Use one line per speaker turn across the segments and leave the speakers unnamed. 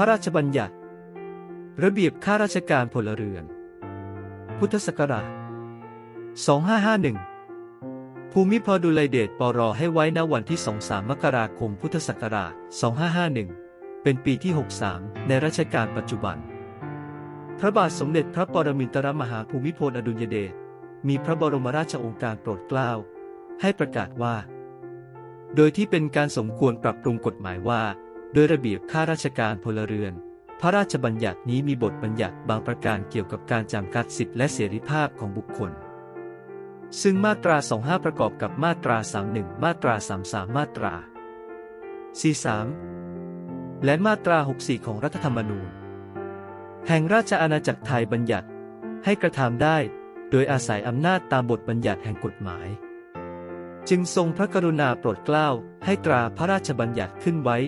ระราชบัญญัติ ระเบียบข้าราชการพลเรือน พุทธศักราช 2551 ภูมิพลอดุลยเดชปรให้ไว้ณวันที่ 23 มกราคม พุทธศักราช 2551 เป็นปีที่ 63 ในรัชกาลปัจจุบัน พระบาทสมเด็จพระปรมินทรมหาภูมิพลอดุลยเดช มีพระบรมราชโองการโปรดเกล้า ให้ประกาศว่า โดยที่เป็นการสมควรปรับปรุงกฎหมายว่า โดยระเบียบข้าราชการพลเรือน พระราชบัญญัตินี้มีบทบัญญัติบางประการเกี่ยวกับการจำกัดสิทธิและเสรีภาพของบุคคล ซึ่งมาตรา 25 ประกอบกับมาตรา 31 มาตรา 33 มาตรา 43 และมาตรา 64 ของรัฐธรรมนูญ แห่งราชอาณาจักรไทยบัญญัติให้กระทำได้ โดยอาศัยอำนาจตามบทบัญญัติแห่งกฎหมาย จึงทรงพระกรุณาโปรดเกล้าให้ตราพระราชบัญญัติขึ้นไว้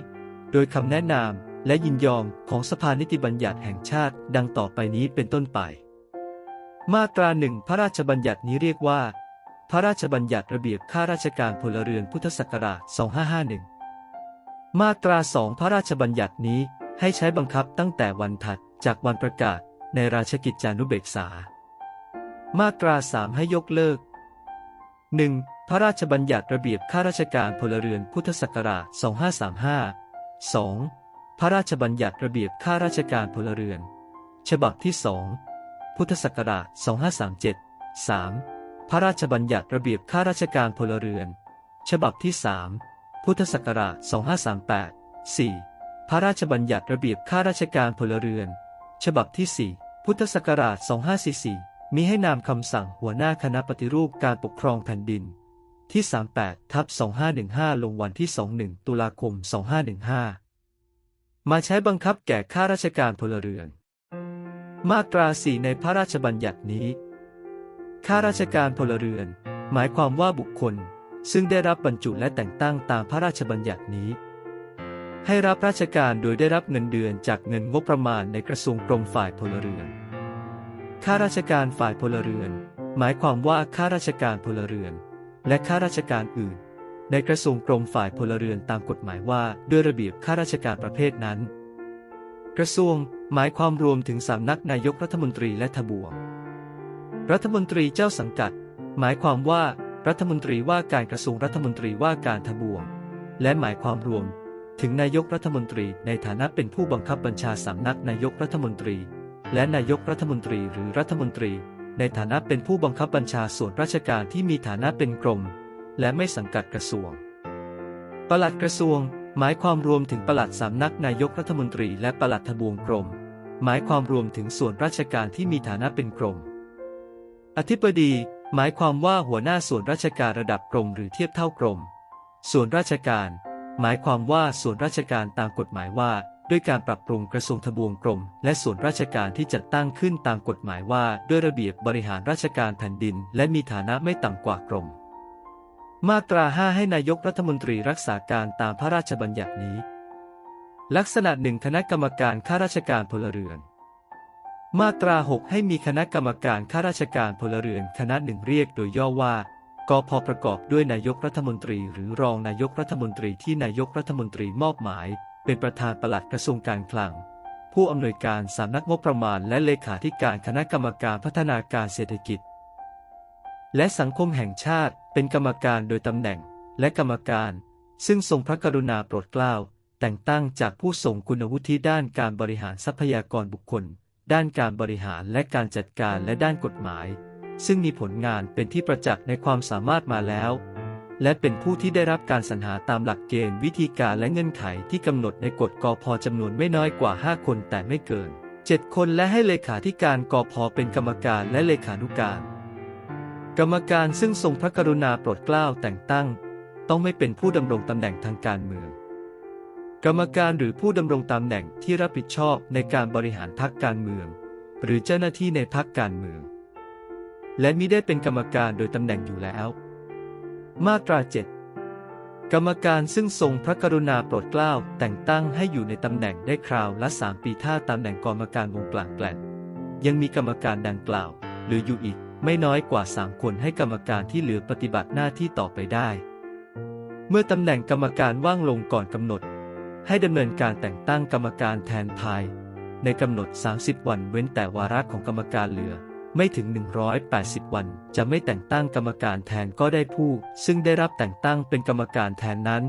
โดยคำแนะนำและยินยอมของสภานิติบัญญัติแห่งชาติดังต่อไปนี้เป็นต้นไป มาตราหนึ่งพระราชบัญญัตินี้เรียกว่า พระราชบัญญัติระเบียบข้าราชการพลเรือนพุทธศักราช 2551 มาตราสองพระราชบัญญัตินี้ให้ใช้บังคับตั้งแต่วันถัดจากวันประกาศในราชกิจจานุเบกษา มาตราสามให้ยกเลิก 1. พระราชบัญญัติระเบียบข้าราชการพลเรือนพุทธศักราช 2535 2. พระราชบัญญัติระเบียบข้าราชการพลเรือน ฉบับที่2พุทธศักราช 2537 3. พระราชบัญญัติระเบียบข้าราชการพลเรือน ฉบับที่3พุทธศักราช 2538 4. พระราชบัญญัติระเบียบข้าราชการพลเรือน ฉบับที่ 4 พุทธศักราช 2544 มีให้นามคำสั่งหัวหน้าคณะปฏิรูปการปกครองแผ่นดิน ที่ 38 ทับ 2515 ลงวันที่ 21 ตุลาคม 2515 มาใช้บังคับแก่ข้าราชการพลเรือน มาตรา4ในพระราชบัญญัตินี้ ข้าราชการพลเรือน หมายความว่าบุคคล ซึ่งได้รับบรรจุและแต่งตั้งตามพระราชบัญญัตินี้ ให้รับราชการโดยได้รับเงินเดือนจากเงินงบประมาณในกระทรวงกรมฝ่ายพลเรือน ข้าราชการฝ่ายพลเรือน หมายความว่าข้าราชการพลเรือน และข้าราชการอื่น ในกระทรวงกรมฝ่ายพลเรือนตามกฎหมายว่าด้วยระเบียบข้าราชการประเภทนั้น กระทรวงหมายความรวมถึงสำนักนายกรัฐมนตรีและทบวง รัฐมนตรีเจ้าสังกัด หมายความว่ารัฐมนตรีว่าการกระทรวงรัฐมนตรีว่าการทบวง และหมายความรวมถึงนายกรัฐมนตรีในฐานะเป็นผู้บังคับบัญชาสำนักนายกรัฐมนตรี และนายกรัฐมนตรีหรือรัฐมนตรี ในฐานะเป็นผู้บังคับบัญชาส่วนราชการที่มีฐานะเป็นกรม และไม่สังกัดกระทรวง ปลัดกระทรวง หมายความรวมถึงปลัดสำนักนายกรัฐมนตรีและปลัดทบวงกรม หมายความรวมถึงส่วนราชการที่มีฐานะเป็นกรม อธิบดี หมายความว่าหัวหน้าส่วนราชการระดับกรมหรือเทียบเท่ากรม ส่วนราชการ หมายความว่าส่วนราชการตามกฎหมายว่า ด้วยการปรับปรุงกระทรวงทบวงกรม และส่วนราชการที่จัดตั้งขึ้นตามกฎหมายว่าด้วยระเบียบบริหารราชการแผ่นดิน และมีฐานะไม่ต่ำกว่ากรม มาตรา 5 ให้นายกรัฐมนตรีรักษาการตามพระราชบัญญัตินี้ ลักษณะหนึ่งคณะกรรมการข้าราชการพลเรือน มาตรา 6 ให้มีคณะกรรมการข้าราชการพลเรือนคณะหนึ่งเรียกโดยย่อว่ากพประกอบด้วยนายกรัฐมนตรี หรือรองนายกรัฐมนตรีที่นายกรัฐมนตรีมอบหมาย เป็นประธานปลัดกระทรวงการคลัง ผู้อำนวยการสำนักงบประมาณและเลขาธิการคณะกรรมการพัฒนาการเศรษฐกิจ และสังคมแห่งชาติเป็นกรรมการโดยตำแหน่งและกรรมการ ซึ่งทรงพระกรุณาโปรดเกล้าแต่งตั้งจากผู้ทรงคุณวุฒิด้านการบริหารทรัพยากรบุคคล ด้านการบริหารและการจัดการและด้านกฎหมาย ซึ่งมีผลงานเป็นที่ประจักษ์ในความสามารถมาแล้ว และเป็นผู้ที่ได้รับการสรรหาตามหลักเกณฑ์วิธีการและเงื่อนไขที่กำหนดในกฎกอพจำนวนไม่น้อยกว่า 5 คนแต่ไม่เกิน 7 คนและให้เลขาธิการกอพเป็นกรรมการและเลขานุการ กรรมการซึ่งทรงพระกรุณาโปรดเกล้าแต่งตั้ง ต้องไม่เป็นผู้ดำรงตำแหน่งทางการเมือง กรรมการหรือผู้ดำรงตำแหน่งที่รับผิดชอบในการบริหารพรรคการเมือง หรือเจ้าหน้าที่ในพรรคการเมือง และมิได้เป็นกรรมการโดยตำแหน่งอยู่แล้ว มาตรา7กรรมการซึ่งทรงพระกรุณาโปรดเกล้าแต่งตั้งให้อยู่ในตำแหน่งได้คราวละ3ปีถ้าตำแหน่งกรรมการวงกลางแกลนยังมีกรรมการดังกล่าว หรืออยู่อีกไม่น้อยกว่า3คนให้กรรมการที่เหลือปฏิบัติหน้าที่ต่อไปได้ เมื่อตำแหน่งกรรมการว่างลงก่อนกำหนด ให้ดำเนินการแต่งตั้งกรรมการแทนภายในกำหนด 30 วันเว้นแต่วาระของกรรมการเหลือ ไม่ถึง 180 วัน จะไม่แต่งตั้งกรรมการแทนก็ได้ผู้ ซึ่งได้รับแต่งตั้งเป็นกรรมการแทนนั้น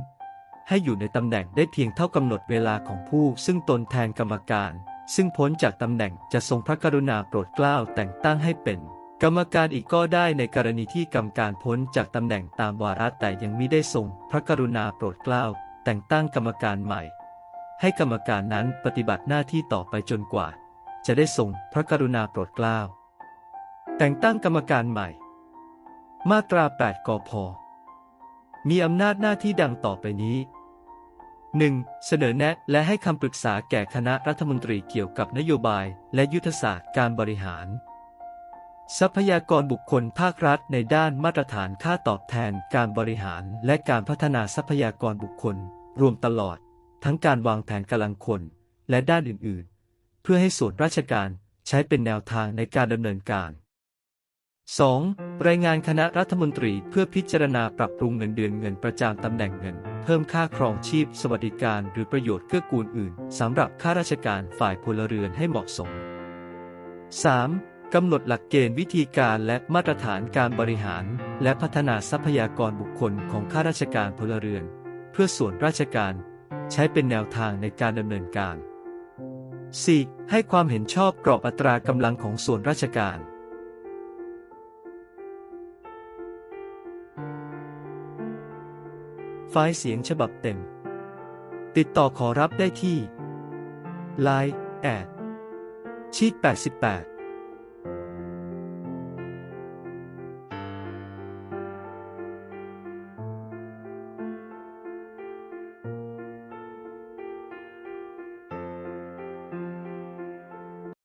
ให้อยู่ในตำแหน่งได้เพียงเท่ากำหนดเวลาของผู้ ซึ่งตนแทนกรรมการ ซึ่งพ้นจากตำแหน่งจะทรงพระกรุณาโปรดเกล้าแต่งตั้งให้เป็น กรรมการอีกก็ได้ในกรณีที่กรรมการพ้นจากตำแหน่งตามวาระแต่ยังมิได้ทรงพระกรุณาโปรดเกล้าแต่งตั้งกรรมการใหม่ ให้กรรมการนั้นปฏิบัติหน้าที่ต่อไปจนกว่า จะได้ทรงพระกรุณาโปรดเกล้า แต่งตั้งกรรมการใหม่ มาตรา 8กพมีอำนาจหน้าที่ดังต่อไปนี้ 1. เสนอแนะและให้คำปรึกษาแก่คณะรัฐมนตรีเกี่ยวกับนโยบายและยุทธศาสตร์การบริหาร ทรัพยากรบุคคลภาครัฐในด้านมาตรฐานค่าตอบแทนการบริหารและการพัฒนาทรัพยากรบุคคล รวมตลอด ทั้งการวางแผนกำลังคน และด้านอื่น ๆ เพื่อให้ส่วนราชการใช้เป็นแนวทางในการดำเนินการ 2. รายงานคณะรัฐมนตรีเพื่อพิจารณาปรับปรุงเงินเดือนเงินประจำตำแหน่งเงิน เพิ่มค่าครองชีพสวัสดิการหรือประโยชน์เกื้อกูลอื่นสำหรับข้าราชการฝ่ายพลเรือนให้เหมาะสม 3. กำหนดหลักเกณฑ์วิธีการและมาตรฐานการบริหาร และพัฒนาทรัพยากรบุคคลของข้าราชการพลเรือน เพื่อส่วนราชการ ใช้เป็นแนวทางในการดำเนินการ 4. ให้ความเห็นชอบกรอบอัตรากำลังของส่วนราชการ ไฟล์เสียงฉบับเต็ม ติดต่อขอรับได้ที่ Line แอดชีต88